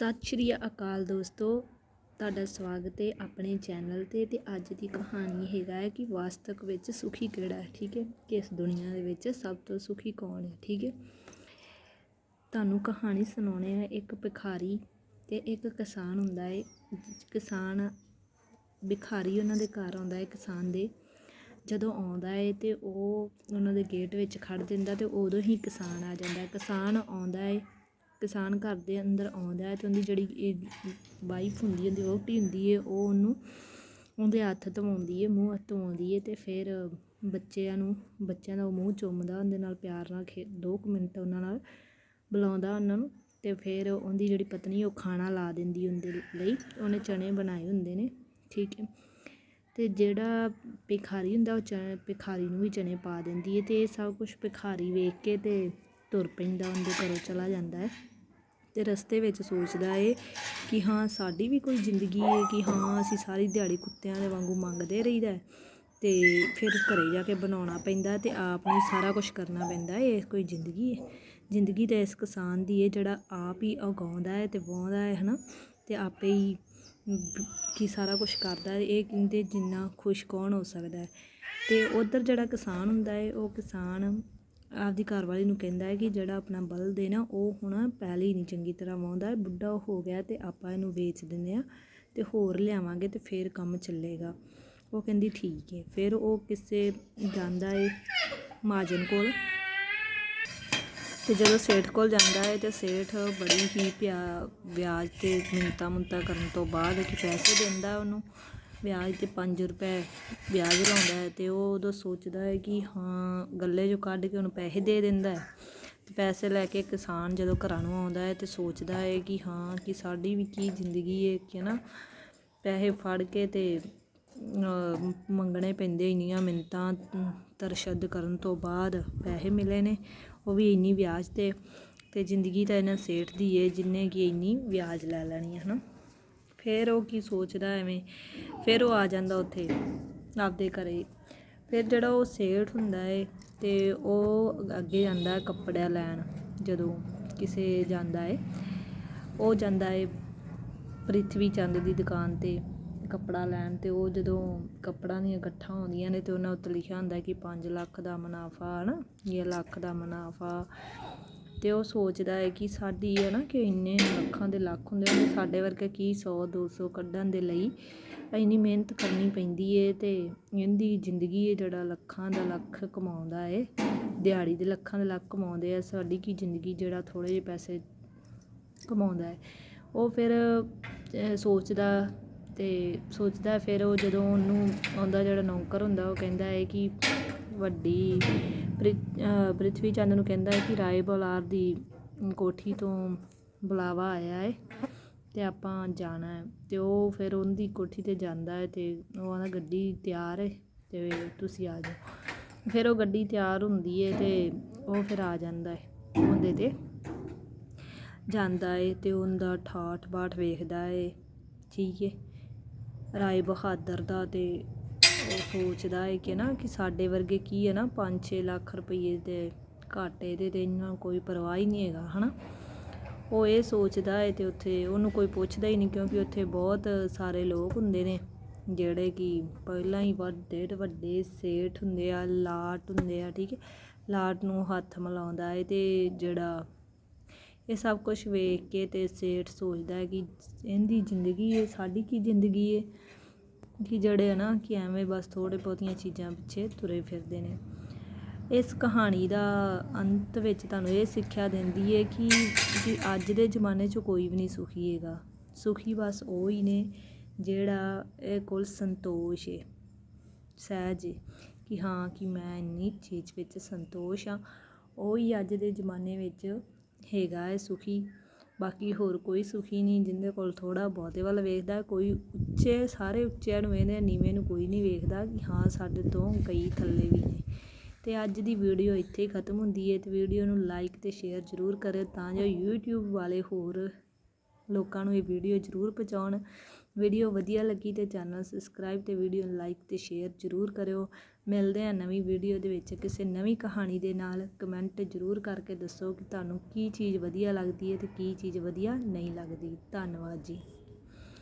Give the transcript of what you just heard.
ਸਤਿ ਸ਼੍ਰੀ ਅਕਾਲ ਦੋਸਤੋ। ਤੁਹਾਡਾ ਸਵਾਗਤ ਹੈ ਆਪਣੇ ਚੈਨਲ ਤੇ ਤੇ ਅੱਜ ਦੀ ਕਹਾਣੀ ਹੈਗਾ ਹੈ ਕਿ ਵਾਸਤਵ ਵਿੱਚ ਸੁਖੀ ਕਿਹੜਾ ਹੈ, ਠੀਕ ਹੈ? ਕਿ ਇਸ ਦੁਨੀਆ ਦੇ ਵਿੱਚ ਸਭ ਤੋਂ ਸੁਖੀ ਕੌਣ ਹੈ, ਠੀਕ ਹੈ? ਤੁਹਾਨੂੰ ਕਹਾਣੀ ਸੁਣਾਉਣੇ ਹੈ। ਇੱਕ ਭਿਖਾਰੀ ਤੇ ਇੱਕ ਕਿਸਾਨ ਹੁੰਦਾ ਹੈ। ਕਿਸਾਨ, ਭਿਖਾਰੀ ਉਹਨਾਂ ਦੇ ਘਰ ਆਉਂਦਾ ਹੈ ਕਿਸਾਨ ਦੇ। ਜਦੋਂ ਆਉਂਦਾ ਹੈ ਤੇ ਉਹ ਉਹਨਾਂ ਦੇ ਗੇਟ ਵਿੱਚ ਖੜ ਦਿੰਦਾ ਤੇ ਉਦੋਂ ਹੀ ਕਿਸਾਨ ਆ ਜਾਂਦਾ ਕਿਸਾਨ ਆਉਂਦਾ ਹੈ ਕਿਸਾਨ ਘਰ ਦੇ ਅੰਦਰ ਆਉਂਦਾ ਹੈ ਅਤੇ ਉਹਦੀ ਜਿਹੜੀ ਵਾਈਫ ਹੁੰਦੀ ਹੈ ਉਹਦੀ ਵਹੁਟੀ ਹੁੰਦੀ ਹੈ, ਉਹ ਉਹਨੂੰ ਉਹਦੇ ਹੱਥ ਧਵਾਉਂਦੀ ਹੈ, ਮੂੰਹ ਹੱਥ ਧਵਾਉਂਦੀ ਹੈ ਅਤੇ ਫਿਰ ਬੱਚਿਆਂ ਨੂੰ, ਬੱਚਿਆਂ ਦਾ ਉਹ ਮੂੰਹ ਚੁੰਮਦਾ, ਉਹਦੇ ਨਾਲ ਪਿਆਰ ਨਾਲ ਖੇ, ਦੋ ਕੁ ਮਿੰਟ ਉਹਨਾਂ ਨਾਲ ਬੁਲਾਉਂਦਾ ਉਹਨਾਂ ਨੂੰ ਅਤੇ ਫਿਰ ਉਹਦੀ ਜਿਹੜੀ ਪਤਨੀ ਉਹ ਖਾਣਾ ਲਾ ਦਿੰਦੀ ਉਹਦੇ ਲਈ, ਉਹਨੇ ਚਣੇ ਬਣਾਏ ਹੁੰਦੇ ਨੇ, ਠੀਕ ਹੈ। ਅਤੇ ਜਿਹੜਾ ਭਿਖਾਰੀ ਹੁੰਦਾ ਉਹ ਚ ਭਿਖਾਰੀ ਨੂੰ ਵੀ ਚਣੇ ਪਾ ਦਿੰਦੀ ਹੈ ਅਤੇ ਇਹ ਸਭ ਕੁਝ ਭਿਖਾਰੀ ਵੇਖ ਕੇ ਅਤੇ ਤੁਰ ਪੈਂਦਾ, ਉਹਦੇ ਘਰੋਂ ਚਲਾ ਜਾਂਦਾ ਹੈ। ਅਤੇ ਰਸਤੇ ਵਿੱਚ ਸੋਚਦਾ ਏ ਕਿ ਹਾਂ, ਸਾਡੀ ਵੀ ਕੋਈ ਜ਼ਿੰਦਗੀ ਹੈ ਕਿ ਹਾਂ, ਅਸੀਂ ਸਾਰੀ ਦਿਹਾੜੀ ਕੁੱਤਿਆਂ ਦੇ ਵਾਂਗੂ ਮੰਗਦੇ ਰਹੀਦਾ ਅਤੇ ਫਿਰ ਘਰੇ ਜਾ ਕੇ ਬਣਾਉਣਾ ਪੈਂਦਾ ਅਤੇ ਆਪ ਨੂੰ ਸਾਰਾ ਕੁਝ ਕਰਨਾ ਪੈਂਦਾ ਇਹ ਕੋਈ ਜ਼ਿੰਦਗੀ ਹੈ ਜ਼ਿੰਦਗੀ ਤਾਂ ਇਸ ਕਿਸਾਨ ਦੀ ਹੈ ਜਿਹੜਾ ਆਪ ਹੀ ਉਗਾਉਂਦਾ ਹੈ ਅਤੇ ਵਾਹੁੰਦਾ ਹੈ ਹੈ ਨਾ ਅਤੇ ਆਪੇ ਹੀ ਕੀ ਸਾਰਾ ਕੁਝ ਕਰਦਾ ਇਹ ਕਹਿੰਦੇ ਜਿੰਨਾ ਖੁਸ਼ ਕੌਣ ਹੋ ਸਕਦਾ ਹੈ। ਤੇ ਉਧਰ ਜਿਹੜਾ ਕਿਸਾਨ ਹੁੰਦਾ ਹੈ ਉਹ ਕਿਸਾਨ ਆਪਦੀ ਘਰਵਾਲੀ ਨੂੰ ਕਹਿੰਦਾ ਹੈ ਕਿ ਜਿਹੜਾ ਆਪਣਾ ਬਲਦ ਹੈ ਨਾ ਉਹ ਹੁਣ ਪਹਿਲੇ ਹੀ ਨਹੀਂ ਚੰਗੀ ਤਰ੍ਹਾਂ ਵਾਹੁੰਦਾ ਬੁੱਢਾ ਹੋ ਗਿਆ ਤੇ ਆਪਾਂ ਇਹਨੂੰ ਵੇਚ ਦਿੰਦੇ ਆ ਤੇ ਹੋਰ ਲਿਆਵਾਂਗੇ ਤੇ ਫਿਰ ਕੰਮ ਚੱਲੇਗਾ। ਉਹ ਕਹਿੰਦੀ ਠੀਕ ਹੈ। ਫਿਰ ਉਹ ਕਿਸੇ ਜਾਂਦਾ ਹੈ ਮਾਜਨ ਕੋਲ ਤੇ ਜਦੋਂ ਸੇਠ ਕੋਲ ਜਾਂਦਾ ਹੈ ਤੇ ਸੇਠ ਬੜੀ ਹੀ ਪਿਆ ਵਿਆਜ ਤੇ ਮਿੰਤਾ ਮੁੰਤਾ ਕਰਨ ਤੋਂ ਬਾਅਦ ਕਿ ਪੈਸੇ ਦਿੰਦਾ ਉਹਨੂੰ। ਵਿਆਜ ਤੇ ਪੰਜ ਰੁਪਏ ਵਿਆਜ ਲਾਉਂਦਾ ਹੈ ਅਤੇ ਉਹ ਉਦੋਂ ਸੋਚਦਾ ਹੈ ਕਿ ਹਾਂ, ਗੱਲੇ ਜੋ ਕੱਢ ਕੇ ਉਹਨੂੰ ਪੈਸੇ ਦੇ ਦਿੰਦਾ ਹੈ। ਤੇ ਪੈਸੇ ਲੈ ਕੇ ਕਿਸਾਨ ਜਦੋਂ ਘਰਾਂ ਨੂੰ ਆਉਂਦਾ ਹੈ ਤੇ ਸੋਚਦਾ ਹੈ ਕਿ ਹਾਂ, ਕਿ ਸਾਡੀ ਵੀ ਕੀ ਜ਼ਿੰਦਗੀ ਹੈ ਕਿ ਨਾ, ਪੈਸੇ ਫੜ ਕੇ ਅਤੇ ਮੰਗਣੇ ਪੈਂਦੇ ਇੰਨੀਆਂ ਮਿੰਨਤਾਂ ਤਰਸ਼ੱਦ ਕਰਨ ਤੋਂ ਬਾਅਦ ਪੈਸੇ ਮਿਲੇ ਨੇ। ਉਹ ਵੀ ਇੰਨੀ ਵਿਆਜ ਤੇ ਅਤੇ ਜ਼ਿੰਦਗੀ ਤਾਂ ਇਹਨਾਂ ਸੇਠ ਦੀ ਏ, ਜਿੰਨੇ ਕਿ ਇੰਨੀ ਵਿਆਜ ਲੈ ਲੈਣੀ ਹੈ ਨਾ। ਫਿਰ ਉਹ ਕੀ ਸੋਚਦਾ ਐਵੇਂ, ਫਿਰ ਉਹ ਆ ਜਾਂਦਾ ਉੱਥੇ ਆਪਦੇ ਘਰੇ। ਫਿਰ ਜਿਹੜਾ ਉਹ ਸੇਠ ਹੁੰਦਾ ਏ ਤੇ ਉਹ ਅੱਗੇ ਜਾਂਦਾ ਕੱਪੜਾ ਲੈਣ, ਜਦੋਂ ਕਿਸੇ ਜਾਂਦਾ ਏ। ਉਹ ਜਾਂਦਾ ਏ ਪ੍ਰਿਥਵੀ ਚੰਦ ਦੀ ਦੁਕਾਨ ਤੇ ਕੱਪੜਾ ਲੈਣ ਤੇ ਉਹ ਜਦੋਂ ਕੱਪੜਾ ਦੀਆਂ ਇਕੱਠਾਂ ਆਉਂਦੀਆਂ ਨੇ ਤੇ ਉਹਨਾਂ ਉੱਤੇ ਲਿਖਿਆ ਹੁੰਦਾ ਕਿ 5 ਲੱਖ ਦਾ ਮੁਨਾਫਾ ਹਨਾ ਇਹ ਲੱਖ ਦਾ ਮੁਨਾਫਾ। ਤੇ ਉਹ ਸੋਚਦਾ ਹੈ ਕਿ ਸਾਡੀ ਹੈ ਨਾ ਕਿ ਇੰਨੇ ਲੱਖਾਂ ਦੇ ਲੱਖ ਹੁੰਦੇ ਨੇ ਸਾਡੇ ਵਰਗੇ ਕੀ 100 200 ਕੱਢਣ ਦੇ ਲਈ ਇੰਨੀ ਮਿਹਨਤ ਕਰਨੀ ਪੈਂਦੀ ਏ ਤੇ ਇਹਦੀ ਜ਼ਿੰਦਗੀ ਹੈ ਜਿਹੜਾ ਲੱਖਾਂ ਦਾ ਲੱਖ ਕਮਾਉਂਦਾ ਏ, ਦਿਹਾੜੀ ਦੇ ਲੱਖਾਂ ਦੇ ਲੱਖ ਕਮਾਉਂਦੇ ਆ, ਸਾਡੀ ਕੀ ਜ਼ਿੰਦਗੀ ਜਿਹੜਾ ਥੋੜੇ ਜਿਹੇ ਪੈਸੇ ਕਮਾਉਂਦਾ ਹੈ ਉਹ ਫਿਰ ਸੋਚਦਾ ਤੇ ਸੋਚਦਾ ਫਿਰ ਉਹ ਜਦੋਂ ਉਹਨੂੰ ਆਉਂਦਾ ਜਿਹੜਾ ਨੌਕਰ ਹੁੰਦਾ, ਉਹ ਕਹਿੰਦਾ ਹੈ ਕਿ ਵੱਡੀ ਪ੍ਰਿਥਵੀ ਚੰਦ ਨੂੰ ਕਹਿੰਦਾ ਹੈ ਕਿ ਰਾਏ ਬਲਾਰ ਦੀ ਕੋਠੀ ਤੋਂ ਬੁਲਾਵਾ ਆਇਆ ਹੈ ਅਤੇ ਆਪਾਂ ਜਾਣਾ ਹੈ। ਤੇ ਉਹ ਫਿਰ ਉਹਦੀ ਕੋਠੀ ਤੇ ਜਾਂਦਾ ਹੈ ਅਤੇ ਉਹ ਆਂਦਾ ਗੱਡੀ ਤਿਆਰ ਹੈ ਅਤੇ ਤੁਸੀਂ ਆ ਜਾਓ। ਫਿਰ ਉਹ ਗੱਡੀ ਤਿਆਰ ਹੁੰਦੀ ਹੈ ਅਤੇ ਉਹ ਫਿਰ ਆ ਜਾਂਦਾ ਹੈ ਉਹਦੇ ਤੇ। ਜਾਂਦਾ ਹੈ ਅਤੇ ਉਹਦਾ ਠਾਠ ਬਾਠ ਵੇਖਦਾ ਹੈ, ਠੀਕ ਹੈ। ਰਾਏ ਬਹਾਦਰ ਦਾ ਅਤੇ ਸੋਚਦਾ ਹੈ ਕਿ ਨਾ ਕਿ ਸਾਡੇ ਵਰਗੇ ਕੀ ਹੈ ਨਾ 5-6 ਲੱਖ ਰੁਪਏ ਦੇ ਘੱਟ ਇਹਦੇ ਤੇ ਇਹਨਾਂ ਕੋਈ ਪਰਵਾਹ ਹੀ ਨਹੀਂ ਹੈਗਾ, ਹਨਾ? ਉਹ ਇਹ ਸੋਚਦਾ ਹੈ ਤੇ ਉੱਥੇ ਉਹਨੂੰ ਕੋਈ ਪੁੱਛਦਾ ਹੀ ਨਹੀਂ ਕਿਉਂਕਿ ਉੱਥੇ ਬਹੁਤ ਸਾਰੇ ਲੋਕ ਹੁੰਦੇ ਨੇ ਜਿਹੜੇ ਕਿ ਪਹਿਲਾਂ ਹੀ ਵੱਡੇ ਵੱਡੇ ਸੇਠ ਹੁੰਦੇ ਆ, ਲਾਟ ਹੁੰਦੇ ਆ, ਠੀਕ ਹੈ ਲਾਟ ਨੂੰ ਹੱਥ ਮਿਲਾਉਂਦਾ ਹੈ ਤੇ ਜਿਹੜਾ ਇਹ ਸਭ ਕੁਝ ਵੇਖ ਕੇ ਤੇ ਸੇਠ ਸੋਚਦਾ ਹੈ ਕਿ ਇਹਦੀ ਜ਼ਿੰਦਗੀ ਹੈ ਸਾਡੀ ਕੀ ਜ਼ਿੰਦਗੀ ਹੈ ਕਿ ਜਿਹੜੇ ਨਾ ਕਿ ਐਵੇਂ ਬਸ ਥੋੜੇ ਬਹੁਤੀਆਂ ਚੀਜ਼ਾਂ ਪਿੱਛੇ ਤੁਰੇ ਫਿਰਦੇ ਨੇ। ਇਸ ਕਹਾਣੀ ਦਾ ਅੰਤ ਵਿੱਚ ਤੁਹਾਨੂੰ ਇਹ ਸਿੱਖਿਆ ਦਿੰਦੀ ਹੈ ਕਿ ਕਿ ਅੱਜ ਦੇ ਜ਼ਮਾਨੇ 'ਚ ਕੋਈ ਵੀ ਨਹੀਂ ਸੁਖੀ ਹੈਗਾ। ਸੁਖੀ ਬਸ ਉਹ ਹੀ ਨੇ ਜਿਹੜਾ ਇਹ ਕੋਲ ਸੰਤੋਸ਼ ਹੈ ਸਹਿਜ ਕਿ ਹਾਂ ਕਿ ਮੈਂ ਇੰਨੀ ਚੀਜ਼ ਵਿੱਚ ਸੰਤੋਸ਼ ਆ ਉਹ ਹੀ ਅੱਜ ਦੇ ਜ਼ਮਾਨੇ ਵਿੱਚ ਹੈਗਾ ਹੈ ਸੁਖੀ। ਬਾਕੀ ਹੋਰ ਕੋਈ ਸੁਖੀ ਨਹੀਂ ਜਿਹਦੇ ਕੋਲ ਥੋੜਾ ਬਹੁਤੇ। ਵੱਲ ਵੇਖਦਾ, ਕੋਈ ਉੱਚੇ, ਸਾਰੇ ਉੱਚਿਆਂ ਨੂੰ ਵੇਖਦੇ ਨੀਵੇਂ ਨੂੰ ਕੋਈ ਨਹੀਂ ਵੇਖਦਾ ਕਿ ਹਾਂ ਸਾਡੇ ਤੋਂ ਕਈ ਥੱਲੇ ਵੀ ਨੇ। ਤੇ ਅੱਜ ਦੀ ਵੀਡੀਓ ਇੱਥੇ ਹੀ ਖਤਮ ਹੁੰਦੀ ਹੈ ਤੇ ਵੀਡੀਓ ਨੂੰ ਲਾਈਕ ਤੇ ਸ਼ੇਅਰ ਜ਼ਰੂਰ ਕਰਿਓ ਤਾਂ ਜੋ YouTube ਵਾਲੇ ਹੋਰ ਲੋਕਾਂ ਨੂੰ ਇਹ ਵੀਡੀਓ ਜ਼ਰੂਰ ਪਹੁੰਚਾਉਣ। ਵੀਡੀਓ ਵਧੀਆ ਲੱਗੀ ਤੇ ਚੈਨਲ ਸਬਸਕ੍ਰਾਈਬ ਤੇ ਵੀਡੀਓ ਨੂੰ ਲਾਈਕ ਤੇ ਸ਼ੇਅਰ ਜ਼ਰੂਰ ਕਰਿਓ। ਮਿਲਦੇ ਆ ਨਵੀਂ ਵੀਡੀਓ ਦੇ ਵਿੱਚ। ਕਿਸੇ ਨਵੀਂ ਕਹਾਣੀ ਦੇ ਨਾਲ ਕਮੈਂਟ ਜ਼ਰੂਰ ਕਰਕੇ ਦੱਸੋ ਕਿ ਤੁਹਾਨੂੰ ਕੀ ਚੀਜ਼ ਵਧੀਆ ਲੱਗਦੀ ਹੈ ਤੇ ਕੀ ਚੀਜ਼ ਵਧੀਆ ਨਹੀਂ ਲੱਗਦੀ। ਧੰਨਵਾਦ ਜੀ।